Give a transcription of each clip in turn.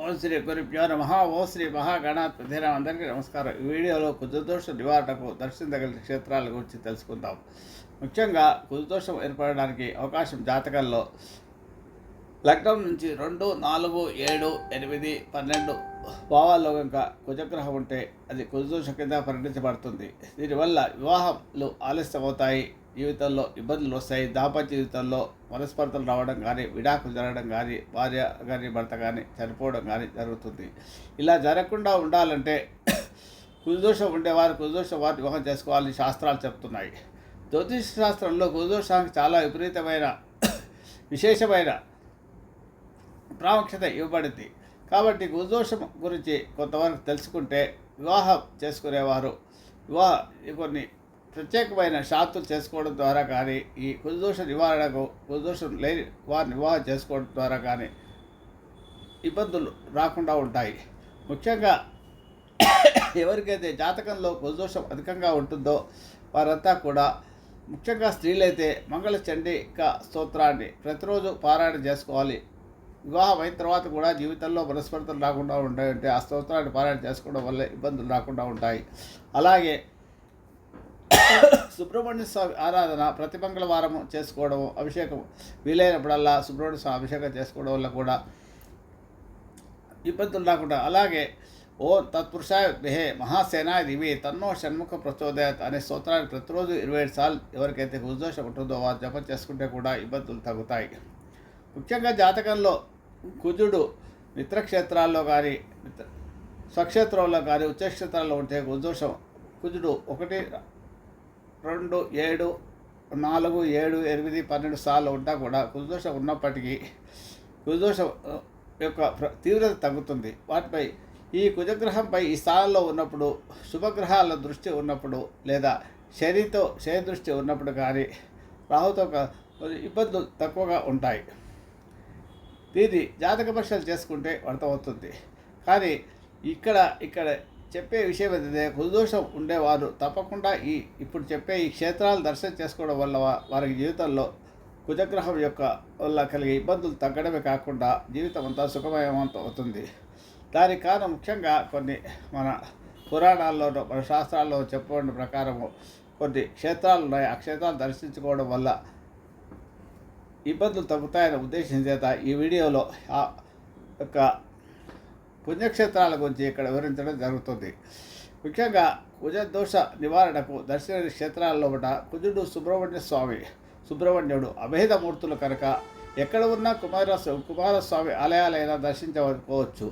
ఓం శ్రీ గురుభ్యో నమ. ఓం శ్రీ మహాగణాధిన అందరికీ నమస్కారం. ఈ వీడియోలో కుజదోష నివారణకు దర్శించగలిగిన క్షేత్రాల గురించి తెలుసుకుందాం. ముఖ్యంగా కుజదోషం ఏర్పడడానికి అవకాశం జాతకంలో లగ్నం నుంచి రెండు నాలుగు ఏడు ఎనిమిది పన్నెండు భావాల్లో కనుక కుజగ్రహం ఉంటే అది కుజదోషం కింద పరిగణించబడుతుంది. దీనివల్ల వివాహాలు ఆలస్యమవుతాయి. జీవితంలో ఇబ్బందులు వస్తాయి. దాంపత్య జీవితంలో మనస్పర్ధలు రావడం కానీ విడాకులు జరగడం కానీ భార్య కానీ భర్త కానీ చనిపోవడం కానీ జరుగుతుంది. ఇలా జరగకుండా ఉండాలంటే కుజదోషం ఉండేవారు కుజదోషం వారు వివాహం చేసుకోవాలని శాస్త్రాలు చెప్తున్నాయి. జ్యోతిష శాస్త్రంలో కుజదోషానికి చాలా విపరీతమైన విశేషమైన ప్రాముఖ్యత ఇవ్వబడింది. కాబట్టి కుజదోషం గురించి కొంతవరకు తెలుసుకుంటే వివాహం చేసుకునేవారు వివాహ కొన్ని ప్రత్యేకమైన శాంతులు చేసుకోవడం ద్వారా కానీ ఈ కుజదోష నివారణకు కుజదోషం లేని వారిని వివాహం చేసుకోవడం ద్వారా కానీ ఇబ్బందులు రాకుండా ఉంటాయి. ముఖ్యంగా ఎవరికైతే జాతకంలో కుజదోషం అధికంగా ఉంటుందో వారంతా కూడా ముఖ్యంగా స్త్రీలైతే మంగళ చండిక స్తోత్రాన్ని ప్రతిరోజు పారాయణ చేసుకోవాలి. వివాహం అయిన తర్వాత కూడా జీవితంలో మనస్పర్ధలు రాకుండా ఉంటాయంటే ఆ స్తోత్రాన్ని పారాయణ చేసుకోవడం వల్ల ఇబ్బందులు రాకుండా ఉంటాయి. అలాగే సుబ్రహ్మణ్య స్వామి ఆరాధన ప్రతి మంగళవారం చేసుకోవడం అభిషేకం వీలైనప్పుడల్లా సుబ్రహ్మణ్య స్వామి అభిషేకం చేసుకోవడం వల్ల కూడా ఇబ్బందులు రాకుండా అలాగే ఓ తత్పురుషాయ దేహే మహాసేనాయ దివి తన్నో షణ్ముఖ ప్రచోదయత్ అనే స్తోత్రాన్ని ప్రతిరోజు ఇరవై ఏడు సార్లు ఎవరికైతే ఉద్దోషం ఉంటుందో వారు జపం చేసుకుంటే కూడా ఇబ్బందులు తగ్గుతాయి. ముఖ్యంగా జాతకంలో కుజుడు మిత్రక్షేత్రాల్లో కానీ మిత్ర స్వక్షేత్రంలో కానీ ఉచ్చక్షేత్రాల్లో ఉంటే ఉద్దోషం కుజుడు ఒకటి రెండు ఏడు నాలుగు ఏడు ఎనిమిది పన్నెండు సార్లు ఉంటా కూడా కుజదోషం ఉన్నప్పటికీ కుజదోషం యొక్క ప్ర- తీవ్రత తగ్గుతుంది. వాటిపై ఈ కుజగ్రహంపై ఈ స్థానంలో ఉన్నప్పుడు శుభగ్రహాల దృష్టి ఉన్నప్పుడు లేదా శనితో శని దృష్టి ఉన్నప్పుడు కానీ రాహుతో ఇబ్బందులు తక్కువగా ఉంటాయి. దీన్ని జాతక పరీక్షలు చేసుకుంటే అర్థమవుతుంది. కానీ ఇక్కడ ఇక్కడ చెప్పే విషయం ఏంటంటే కులదోషం ఉండేవారు తప్పకుండా ఈ ఇప్పుడు చెప్పే ఈ క్షేత్రాలు దర్శనం చేసుకోవడం వల్ల వారి వారికి జీవితంలో కుజగ్రహం యొక్క వల్ల కలిగే ఇబ్బందులు తగ్గడమే కాకుండా జీవితం అంతా సుఖమయమంత అవుతుంది దానికి కారణం ముఖ్యంగా కొన్ని మన పురాణాల్లోనూ మన శాస్త్రాల్లో చెప్పబడిన ప్రకారము కొన్ని క్షేత్రాలు ఉన్నాయి. ఆ క్షేత్రాలు దర్శించుకోవడం వల్ల ఇబ్బందులు తగ్గుతాయనే ఉద్దేశం చేత ఈ వీడియోలో ఆ యొక్క పుణ్యక్షేత్రాల గురించి ఇక్కడ వివరించడం జరుగుతుంది. ముఖ్యంగా కుజదోష నివారణకు దర్శన క్షేత్రాల్లో ఉన్న కుజుడు సుబ్రహ్మణ్య స్వామి సుబ్రహ్మణ్యుడు అభేదమూర్తులు కనుక ఎక్కడ ఉన్న కుమార కుమారస్వామి ఆలయాలైనా దర్శించవచ్చు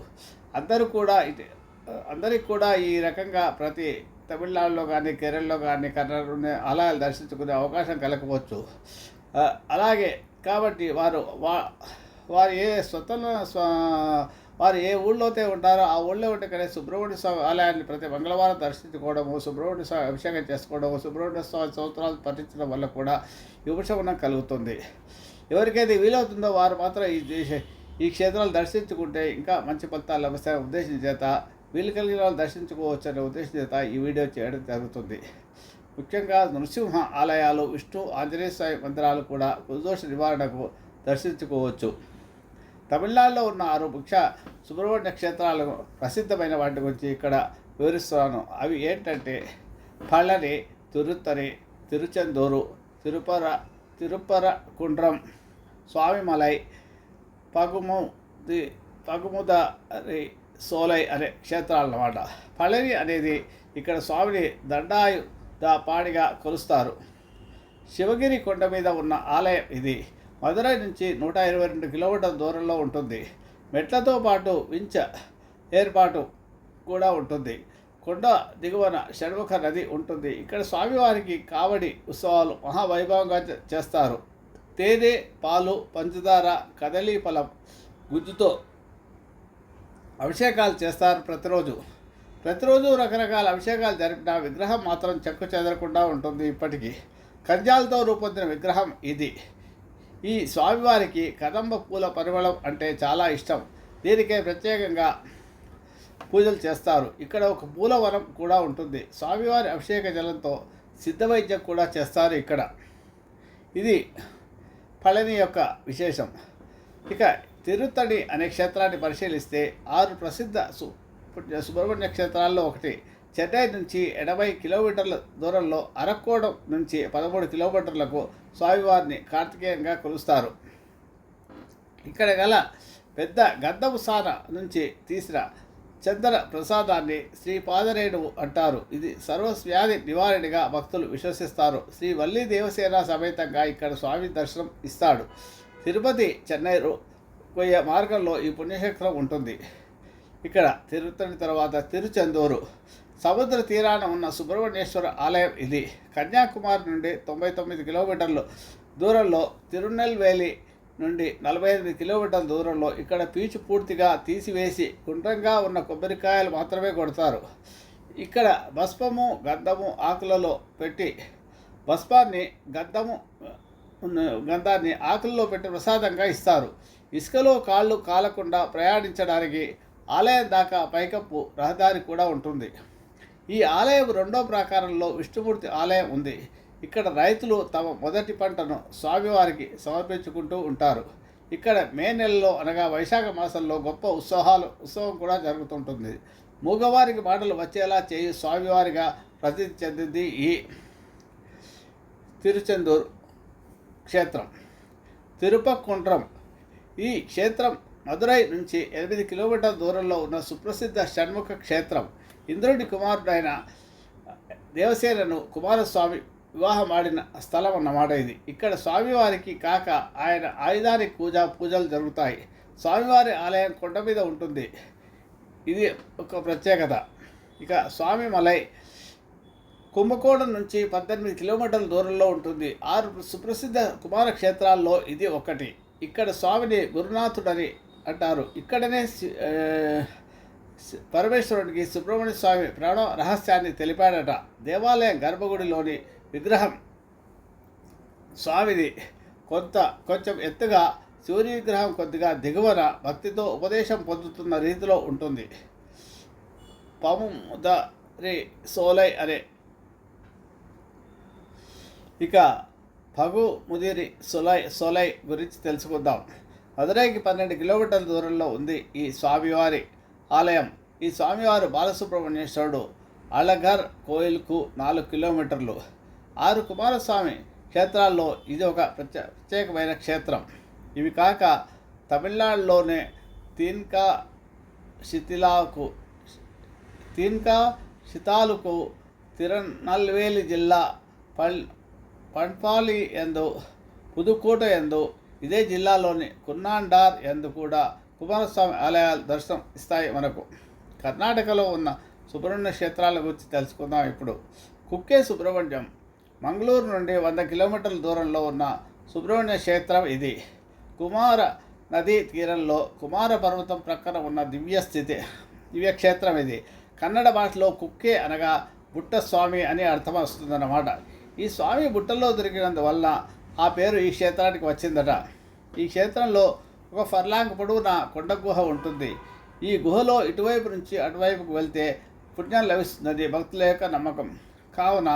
అందరూ కూడా ఇది అందరికి కూడా ఈ రకంగా ప్రతి తమిళనాడులో కానీ కేరళలో కానీ కర్ణాటకలో ఆలయాలు దర్శించుకునే అవకాశం కలగవచ్చు. అలాగే కాబట్టి వారు వా వారు ఏ స్వతంత్ర వారు ఏ ఊళ్ళో అయితే ఉంటారో ఆ ఊళ్ళో ఉంటే కానీ సుబ్రహ్మణ్య స్వామి ఆలయాన్ని ప్రతి మంగళవారం దర్శించుకోవడము సుబ్రహ్మణ్య స్వామి అభిషేకం చేసుకోవడము సుబ్రహ్మణ్య స్వామి సంవత్సరాలు పఠించడం వల్ల కూడా ఈ ఉపశమనం కలుగుతుంది. ఎవరికైతే వీలవుతుందో వారు మాత్రం ఈ దేశ- ఈ క్షేత్రాలు దర్శించుకుంటే ఇంకా మంచి ఫలితాలు లభిస్తాయనే ఉద్దేశం చేత వీలు కలిగిన వాళ్ళు దర్శించుకోవచ్చు అనే ఉద్దేశం చేత ఈ వీడియో చేయడం జరుగుతుంది. ముఖ్యంగా నృసింహ ఆలయాలు విష్ణు ఆంజనేయ స్వామి మందిరాలు కూడా కుదోష నివారణకు దర్శించుకోవచ్చు. తమిళనాడులో ఉన్న ఆరు ముఖ్య సుబ్రహ్మణ్య క్షేత్రాలకు ప్రసిద్ధమైన వాటి గురించి ఇక్కడ వివరిస్తున్నాను అవి ఏంటంటే పళని తిరుత్తరి తిరుచెందూరు తిరుపర తిరుపర కుండ్రం స్వామిమలై పగుము ది పగుముదరి సోలై అనే క్షేత్రాలు అన్నమాట పళని అనేది ఇక్కడ స్వామిని దండాయు దా పాడిగా కొలుస్తారు. శివగిరి కొండ మీద ఉన్న ఆలయం ఇది. మదురై నుంచి నూట ఇరవై రెండు కిలోమీటర్ల దూరంలో ఉంటుంది. మెట్లతో పాటు వించ ఏర్పాటు కూడా ఉంటుంది. కొండ దిగువన షణ్ముఖ నది ఉంటుంది. ఇక్కడ స్వామివారికి కావడి ఉత్సవాలు మహావైభవంగా చేస్తారు. తేనె పాలు పంచదార కదలీ ఫలం గుజ్జుతో అభిషేకాలు చేస్తారు ప్రతిరోజు. ప్రతిరోజు రకరకాల అభిషేకాలు జరిపిన విగ్రహం మాత్రం చెక్కు చెదరకుండా ఉంటుంది ఇప్పటికీ. కంజాలతో రూపొందిన విగ్రహం ఇది. ఈ స్వామివారికి కదంబ పూల పరిమళం అంటే చాలా ఇష్టం. దీనికే ప్రత్యేకంగా పూజలు చేస్తారు. ఇక్కడ ఒక పూలవనం కూడా ఉంటుంది. స్వామివారి అభిషేక జలంతో సిద్ధవైద్యం కూడా చేస్తారు ఇక్కడ. ఇది పళని యొక్క విశేషం. ఇక తిరుత్తడి అనే క్షేత్రాన్ని పరిశీలిస్తే ఆరు ప్రసిద్ధ సు సుబ్రహ్మణ్య క్షేత్రాల్లో ఒకటి. చెన్నై నుంచి ఎనభై కిలోమీటర్ల దూరంలో అరక్కోడం నుంచి పదమూడు కిలోమీటర్లకు స్వామివారిని కార్తికేయంగా కొలుస్తారు. ఇక్కడ గల పెద్ద గద్దపు సాన నుంచి తీసిన చందన ప్రసాదాన్ని శ్రీ పాదరేణువు అంటారు. ఇది సర్వస్వ్యాధి నివారణగా భక్తులు విశ్వసిస్తారు. శ్రీ వల్లి దేవసేన సమేతంగా ఇక్కడ స్వామి దర్శనం ఇస్తాడు. తిరుపతి చెన్నై కొయ్య పోయే మార్గంలో ఈ పుణ్యక్షేత్రం ఉంటుంది. ఇక్కడ తిరుత్తడి తర్వాత తిరుచెందూరు. సముద్ర తీరాన ఉన్న సుబ్రహ్మణ్యేశ్వర ఆలయం ఇది. కన్యాకుమారి నుండి తొంభై తొమ్మిది కిలోమీటర్లు దూరంలో తిరునెల్వేలి నుండి నలభై ఎనిమిది కిలోమీటర్ల దూరంలో ఇక్కడ పీచు పూర్తిగా తీసివేసి గుండ్రంగా ఉన్న కొబ్బరికాయలు మాత్రమే కొడతారు. ఇక్కడ భస్మము గంధము ఆకులలో పెట్టి భస్మాన్ని గంధము గంధాన్ని ఆకుల్లో పెట్టి ప్రసాదంగా ఇస్తారు. ఇసుకలో కాళ్ళు కాలకుండా ప్రయాణించడానికి ఆలయం దాకా పైకప్పు రహదారి కూడా ఉంటుంది. ఈ ఆలయం రెండో ప్రాకారంలో విష్ణుమూర్తి ఆలయం ఉంది. ఇక్కడ రైతులు తమ మొదటి పంటను స్వామివారికి సమర్పించుకుంటూ ఉంటారు. ఇక్కడ మే నెలలో అనగా వైశాఖ మాసంలో గొప్ప ఉత్సవాలు ఉత్సవం కూడా జరుగుతుంటుంది. మూగవారికి మాటలు వచ్చేలా చేయి స్వామివారిగా ప్రసిద్ధి చెందింది ఈ తిరుచెందూరు క్షేత్రం. తిరుపకుండ్రం ఈ క్షేత్రం మదురై నుంచి ఎనిమిది కిలోమీటర్ల దూరంలో ఉన్న సుప్రసిద్ధ షణ్ముఖ క్షేత్రం. ఇంద్రుడి కుమారుడైన దేవసేనను కుమారస్వామి వివాహం ఆడిన స్థలం అన్నమాట ఇది. ఇక్కడ స్వామివారికి కాక ఆయన ఆయుధానికి పూజ పూజలు జరుగుతాయి. స్వామివారి ఆలయం కొండ మీద ఉంటుంది. ఇది ఒక ప్రత్యేకత. ఇక స్వామి మలై కుంభకోణం నుంచి పద్దెనిమిది కిలోమీటర్ల దూరంలో ఉంటుంది. ఆరు సుప్రసిద్ధ కుమారక్షేత్రాల్లో ఇది ఒకటి. ఇక్కడ స్వామిని గురునాథుడని అంటారు. ఇక్కడనే శి- పరమేశ్వరుడికి సుబ్రహ్మణ్య స్వామి ప్రాణ రహస్యాన్ని తెలిపాడట. దేవాలయం గర్భగుడిలోని విగ్రహం స్వామిది. కొంత కొంచెం ఎత్తుగా సూర్య విగ్రహం కొద్దిగా దిగువన భక్తితో ఉపదేశం పొందుతున్న రీతిలో ఉంటుంది. పముదరి సోలై అనే ఇక పగు ముదిరి సొలై సొలై గురించి తెలుసుకుందాం. మదురైకి పన్నెండు కిలోమీటర్ల దూరంలో ఉంది ఈ స్వామివారి ఆలయం. ఈ స్వామివారు బాలసుబ్రహ్మణ్యేశ్వరుడు అళగర్ కోయిల్కు నాలుగు కిలోమీటర్లు. ఆరు కుమారస్వామి క్షేత్రాల్లో ఇది ఒక ప్రత్యే ప్రత్యేకమైన క్షేత్రం. ఇవి కాక తమిళనాడులోనే తీన్కా శిథిలాకు తీన్కా శితాలుకు తిరునల్వేలి జిల్లా పల్ పణపాలి ఎందు పుదుకోట ఎందు ఇదే జిల్లాలోని కున్నాండార్ ఎందు కూడా కుమారస్వామి ఆలయాలు దర్శనం ఇస్తాయి మనకు. కర్ణాటకలో ఉన్న సుబ్రహ్మణ్య క్షేత్రాల గురించి తెలుసుకుందాం ఇప్పుడు. కుక్కే సుబ్రహ్మణ్యం. మంగళూరు నుండి వంద కిలోమీటర్ల దూరంలో ఉన్న సుబ్రహ్మణ్య క్షేత్రం ఇది. కుమార నదీ తీరంలో కుమార పర్వతం ప్రక్కన ఉన్న దివ్య స్థితి దివ్య క్షేత్రం ఇది. కన్నడ భాషలో కుక్కే అనగా బుట్ట స్వామి అని అర్థం వస్తుందన్నమాట. ఈ స్వామి బుట్టలో దొరికినందువల్ల ఆ పేరు ఈ క్షేత్రానికి వచ్చిందట. ఈ క్షేత్రంలో ఒక ఫర్లాంగ్ పొడవున కొండ గుహ ఉంటుంది. ఈ గుహలో ఇటువైపు నుంచి అటువైపుకు వెళ్తే పుణ్యం లభిస్తుందని భక్తుల యొక్క నమ్మకం. కావున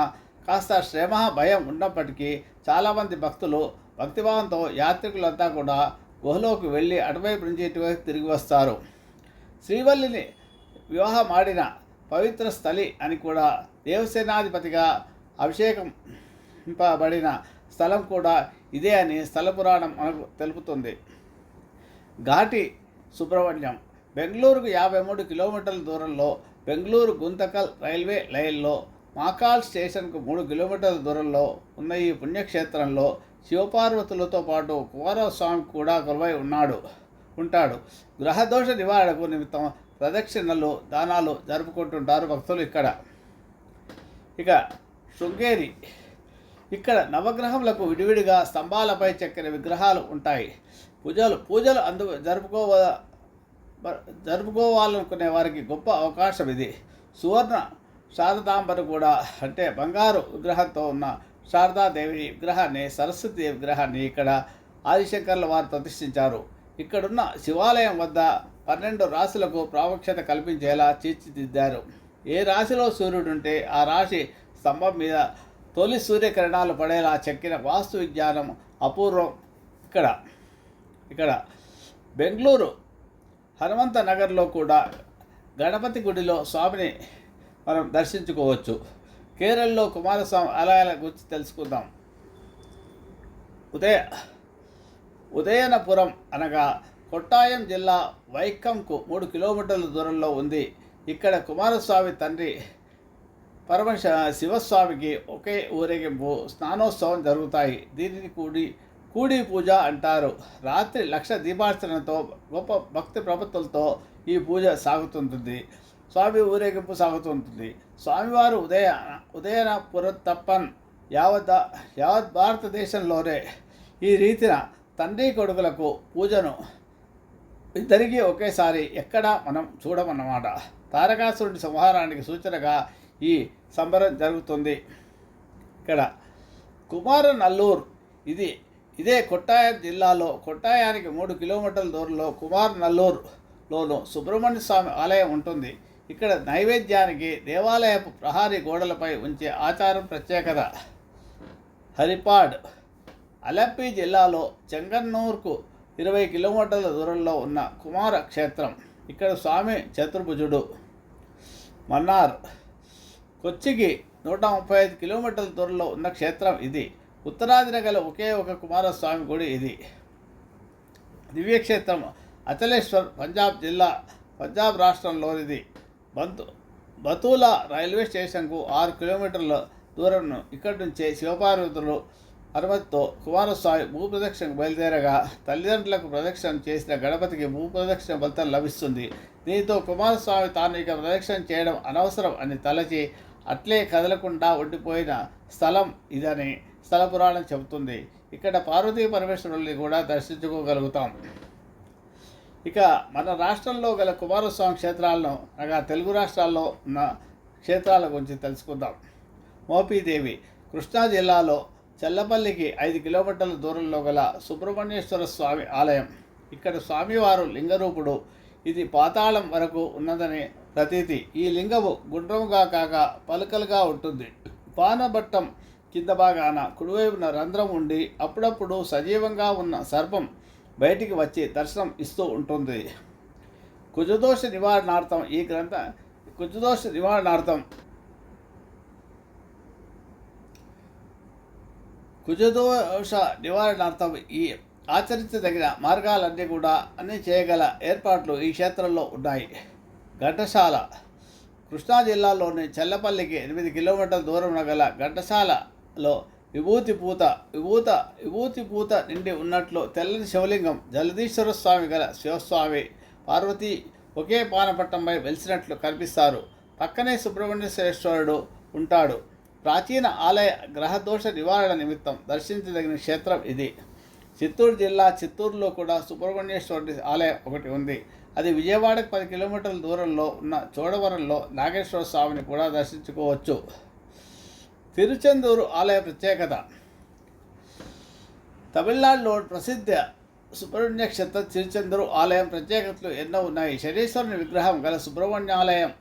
కాస్త శ్రమ భయం ఉన్నప్పటికీ చాలామంది భక్తులు భక్తిభావంతో యాత్రికులంతా కూడా గుహలోకి వెళ్ళి అటువైపు నుంచి ఇటువైపు తిరిగి వస్తారు. శ్రీవల్లిని వివాహం ఆడిన పవిత్ర స్థలి అని కూడా దేవసేనాధిపతిగా అభిషేకంపబడిన స్థలం కూడా ఇదే అని స్థల పురాణం మనకు తెలుపుతుంది. ఘాటి సుబ్రహ్మణ్యం. బెంగళూరుకు యాభై మూడు కిలోమీటర్ల దూరంలో బెంగళూరు గుంతకల్ రైల్వే లైన్లో మాకాల్ స్టేషన్కు మూడు కిలోమీటర్ల దూరంలో ఉన్న ఈ పుణ్యక్షేత్రంలో శివపార్వతులతో పాటు కుమారస్వామి కూడా కొలువై ఉన్నాడు ఉంటాడు. గ్రహదోష నివారణకు నిమిత్తం ప్రదక్షిణలు దానాలు జరుపుకుంటుంటారు భక్తులు ఇక్కడ. ఇక శృంగేరి. ఇక్కడ నవగ్రహములకు విడివిడిగా స్తంభాలపై చెక్కిన విగ్రహాలు ఉంటాయి. పూజలు పూజలు అందు జరుపుకోవ జరుపుకోవాలనుకునే వారికి గొప్ప అవకాశం ఇది. సువర్ణ శారదాంబను కూడా అంటే బంగారు విగ్రహంతో ఉన్న శారదాదేవి విగ్రహాన్ని సరస్వతి విగ్రహాన్ని ఇక్కడ ఆదిశంకర్ల వారు ప్రతిష్ఠించారు. ఇక్కడున్న శివాలయం వద్ద పన్నెండు రాశులకు ప్రాముఖ్యత కల్పించేలా తీర్చిదిద్దారు. ఏ రాశిలో సూర్యుడుంటే ఆ రాశి స్తంభం మీద తొలి సూర్యకిరణాలు పడేలా చెక్కిన వాస్తు విజ్ఞానం అపూర్వం ఇక్కడ. ఇక్కడ బెంగళూరు హనుమంత నగర్లో కూడా గణపతి గుడిలో స్వామిని మనం దర్శించుకోవచ్చు. కేరళలో కుమారస్వామి ఆలయాల గురించి తెలుసుకుందాం. ఉదయ ఉదయనపురం అనగా కొట్టాయం జిల్లా వైకంకు మూడు కిలోమీటర్ల దూరంలో ఉంది. ఇక్కడ కుమారస్వామి తండ్రి పరమశ శివస్వామికి ఒకే ఊరేగింపు స్నానోత్సవం జరుగుతాయి. దీనిని కూడి కూడి పూజ అంటారు. రాత్రి లక్ష దీపార్చనతో గొప్ప భక్తి ప్రపత్తులతో ఈ పూజ సాగుతుంటుంది. స్వామి ఊరేగింపు సాగుతుంటుంది. స్వామివారు ఉదయ ఉదయన పురతప్పన్ యావత్ యావత్ భారతదేశంలోనే ఈ రీతిన తండ్రి కొడుకులకు పూజను ఇద్దరికీ ఒకేసారి ఎక్కడ మనం చూడమన్నమాట. తారకాసురుడి సంహారానికి సూచనగా ఈ సంబరం జరుగుతుంది. ఇక్కడ కుమార నల్లూర్ ఇది ఇదే కొట్టాయం జిల్లాలో కొట్టాయానికి మూడు కిలోమీటర్ల దూరంలో కుమార్ నల్లూరులోను సుబ్రహ్మణ్య స్వామి ఆలయం ఉంటుంది. ఇక్కడ నైవేద్యానికి దేవాలయపు ప్రహారీ గోడలపై ఉంచే ఆచారం ప్రత్యేకత. హరిపాడ్ అలప్పి జిల్లాలో చెంగన్నూర్కు ఇరవై కిలోమీటర్ల దూరంలో ఉన్న కుమార క్షేత్రం. ఇక్కడ స్వామి చతుర్భుజుడు మన్నార్. కొచ్చికి నూట ముప్పై ఐదు కిలోమీటర్ల దూరంలో ఉన్న క్షేత్రం ఇది. ఉత్తరాదిన గల ఒకే ఒక కుమారస్వామి గుడి ఇది. దివ్యక్షేత్రం అచలేశ్వర్ పంజాబ్ జిల్లా పంజాబ్ రాష్ట్రంలోనిది. బంతు బతూలా రైల్వే స్టేషన్కు ఆరు కిలోమీటర్ల దూరం ఇక్కడి నుంచే శివపార్వతులు అనుమతితో కుమారస్వామి భూప్రదక్షిణకు బయలుదేరగా తల్లిదండ్రులకు ప్రదక్షిణ చేసిన గణపతికి భూప్రదక్షిణ ఫలితం లభిస్తుంది. దీంతో కుమారస్వామి తాను ఇక ప్రదక్షిణ చేయడం అనవసరం అని తలచి అట్లే కదలకుండా ఉండిపోయిన స్థలం ఇదని స్థల పురాణం చెబుతుంది. ఇక్కడ పార్వతీ పరమేశ్వరుల్ని కూడా దర్శించుకోగలుగుతాం. ఇక మన రాష్ట్రంలో గల కుమారస్వామి క్షేత్రాలను అనగా తెలుగు రాష్ట్రాల్లో ఉన్న క్షేత్రాల గురించి తెలుసుకుందాం. మోపీదేవి కృష్ణా జిల్లాలో చల్లపల్లికి ఐదు కిలోమీటర్ల దూరంలో గల సుబ్రహ్మణ్యేశ్వర స్వామి ఆలయం. ఇక్కడ స్వామివారు లింగరూపుడు. ఇది పాతాళం వరకు ఉన్నదని ప్రతీతి. ఈ లింగము గుండ్రముగా కాక పలుకలుగా ఉంటుంది. పానబట్టం కింద భాగాన కుడివైపున రంధ్రం ఉండి అప్పుడప్పుడు సజీవంగా ఉన్న సర్పం బయటికి వచ్చి దర్శనం ఇస్తూ ఉంటుంది. కుజదోష నివారణార్థం ఈ గ్రంథ కుజదోష నివారణార్థం కుజదోష నివారణార్థం ఈ ఆచరించదగిన మార్గాలన్నీ కూడా అన్ని చేయగల ఏర్పాట్లు ఈ క్షేత్రంలో ఉన్నాయి. ఘటశాల కృష్ణా జిల్లాలోని చల్లపల్లికి ఎనిమిది కిలోమీటర్ల దూరం గల ఘటశాల లో విభూతి పూత విభూత విభూతి పూత నిండి ఉన్నట్లు తెల్లని శివలింగం జలదీశ్వర స్వామి గల శివస్వామి పార్వతి ఒకే పానపట్టంపై వెలిసినట్లు కనిపిస్తారు. పక్కనే సుబ్రహ్మణ్యేశ్వరుడు ఉంటాడు. ప్రాచీన ఆలయ గ్రహదోష నివారణ నిమిత్తం దర్శించదగిన క్షేత్రం ఇది. చిత్తూరు జిల్లా చిత్తూరులో కూడా సుబ్రహ్మణ్యేశ్వరుడి ఆలయం ఒకటి ఉంది. అది విజయవాడకు పది కిలోమీటర్ల దూరంలో ఉన్న చోడవరంలో నాగేశ్వర స్వామిని కూడా దర్శించుకోవచ్చు. తిరుచెందూరు ఆలయ ప్రత్యేకత. తమిళనాడులో ప్రసిద్ధ సుబ్రహ్మణ్య క్షేత్ర తిరుచెందూరు ఆలయం ప్రత్యేకతలు ఎన్నో ఉన్నాయి. శనీశ్వరుని విగ్రహం గల సుబ్రహ్మణ్య ఆలయం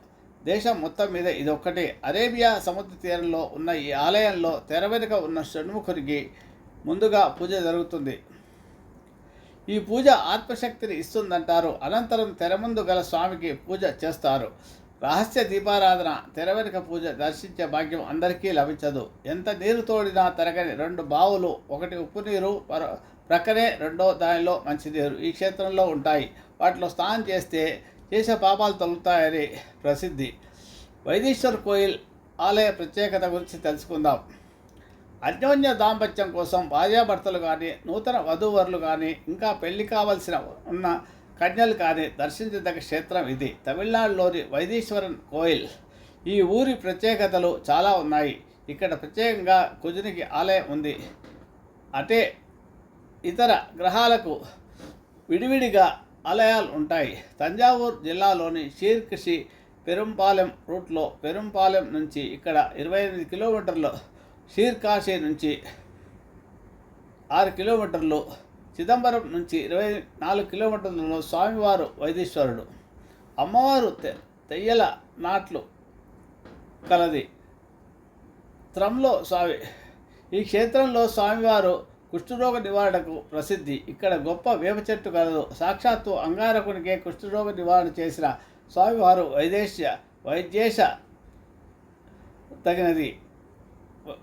దేశం మొత్తం మీద ఇది అరేబియా సముద్ర తీరంలో ఉన్న ఈ ఆలయంలో తెర వెనుక ఉన్న షణ్ముఖునికి ముందుగా పూజ జరుగుతుంది. ఈ పూజ ఆత్మశక్తిని ఇస్తుందంటారు. అనంతరం తెర ముందు గల స్వామికి పూజ చేస్తారు. రహస్య దీపారాధన తెరవెనుక పూజ దర్శించే భాగ్యం అందరికీ లభించదు. ఎంత నీరు తోడినా తరగని రెండు బావులు ఒకటి ఉప్పు నీరు ప్రక్కనే రెండో దానిలో మంచినీరు ఈ క్షేత్రంలో ఉంటాయి. వాటిలో స్నానం చేస్తే చేసే పాపాలు తొలుగుతాయని ప్రసిద్ధి. వైదీశ్వర్ కోయిల్ ఆలయ ప్రత్యేకత గురించి తెలుసుకుందాం. అన్యోన్య దాంపత్యం కోసం భార్యాభర్తలు కానీ నూతన వధూవరులు కానీ ఇంకా పెళ్ళి కావలసిన ఉన్న కన్యలు కానీ దర్శించదగ్గ క్షేత్రం ఇది. తమిళనాడులోని వైదీశ్వరన్ కోయిల్. ఈ ఊరి ప్రత్యేకతలు చాలా ఉన్నాయి. ఇక్కడ ప్రత్యేకంగా కుజునికి ఆలయం ఉంది. అటే ఇతర గ్రహాలకు విడివిడిగా ఆలయాలు ఉంటాయి. తంజావూరు జిల్లాలోని షీర్కృషి పెరుంపాలెం రూట్లో పెరుంపాలెం నుంచి ఇక్కడ ఇరవై ఎనిమిది కిలోమీటర్లు షీర్కాశి నుంచి ఆరు కిలోమీటర్లు చిదంబరం నుంచి ఇరవై నాలుగు కిలోమీటర్లలో స్వామివారు వైదేశ్వరుడు అమ్మవారు తె తెయ్యల నాట్లు కలది. త్రంలో స్వామి ఈ క్షేత్రంలో స్వామివారు కుష్ఠరోగ నివారణకు ప్రసిద్ధి. ఇక్కడ గొప్ప వేప చెట్టు కలదు. సాక్షాత్తు అంగారకునికే కుష్ఠరోగ నివారణ చేసిన స్వామివారు వైదేశ్య వైద్యేశ తగినది.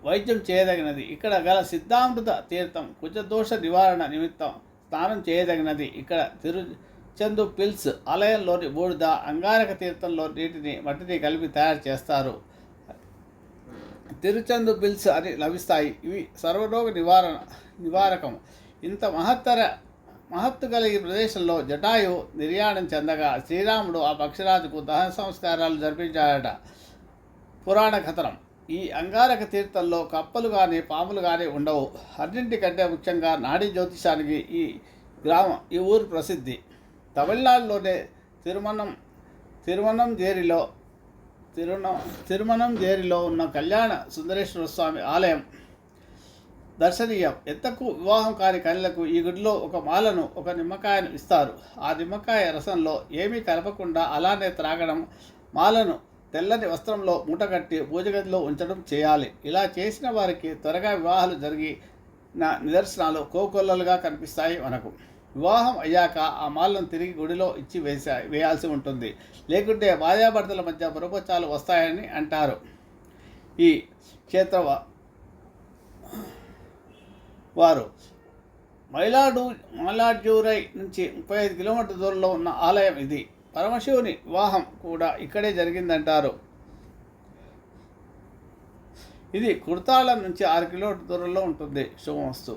వైద్యం చేయదగినది. ఇక్కడ గల సిద్ధామృత తీర్థం కుజదోష నివారణ నిమిత్తం స్నానం చేయదగినది. ఇక్కడ తిరుచందు పిల్స్ ఆలయంలోని బూడిద అంగారక తీర్థంలో నీటిని మట్టిని కలిపి తయారు చేస్తారు. తిరుచందు పిల్స్ అని లభిస్తాయి. ఇవి సర్వరోగ నివారణ నివారకం. ఇంత మహత్తర మహత్తు కలిగి ప్రదేశంలో జటాయు నిర్యాణం చెందగా శ్రీరాముడు ఆ పక్షిరాజుకు దహన సంస్కారాలు జరిపించాడట. పురాణ కథనం. ఈ అంగారక తీర్థంలో కప్పలు కానీ పాములు కానీ ఉండవు. అన్నింటికంటే ముఖ్యంగా నాడీ జ్యోతిషానికి ఈ గ్రామం ఈ ఊరు ప్రసిద్ధి. తమిళనాడులోనే తిరుమణం తిరుమణం జేరిలో తిరుణం తిరుమణం జేరిలో ఉన్న కళ్యాణ సుందరేశ్వర స్వామి ఆలయం దర్శనీయం. ఎంతకు వివాహం కాని కళ్ళకు ఈ గుడిలో ఒక మాలను ఒక నిమ్మకాయను ఇస్తారు. ఆ నిమ్మకాయ రసంలో ఏమీ కలపకుండా అలానే త్రాగడం మాలను తెల్లని వస్త్రంలో మూటగట్టి పూజగదిలో ఉంచడం చేయాలి. ఇలా చేసిన వారికి త్వరగా వివాహాలు జరిగి నా నిదర్శనాలు కోకొల్లలుగా కనిపిస్తాయి మనకు వివాహం అయ్యాక ఆ మాలను తిరిగి గుడిలో ఇచ్చి వేసా వేయాల్సి ఉంటుంది. లేకుంటే భార్యాభర్తల మధ్య పురపచాలు వస్తాయని అంటారు. ఈ క్షేత్ర వారు మైలాడు మలాడ్యూరై నుంచి ముప్పై ఐదు కిలోమీటర్ల దూరంలో ఉన్న ఆలయం ఇది. పరమశివుని వివాహం కూడా ఇక్కడే జరిగిందంటారు. ఇది కుర్తాళం నుంచి ఆరు కిలోమీటర్ దూరంలో ఉంటుంది శుభమస్తు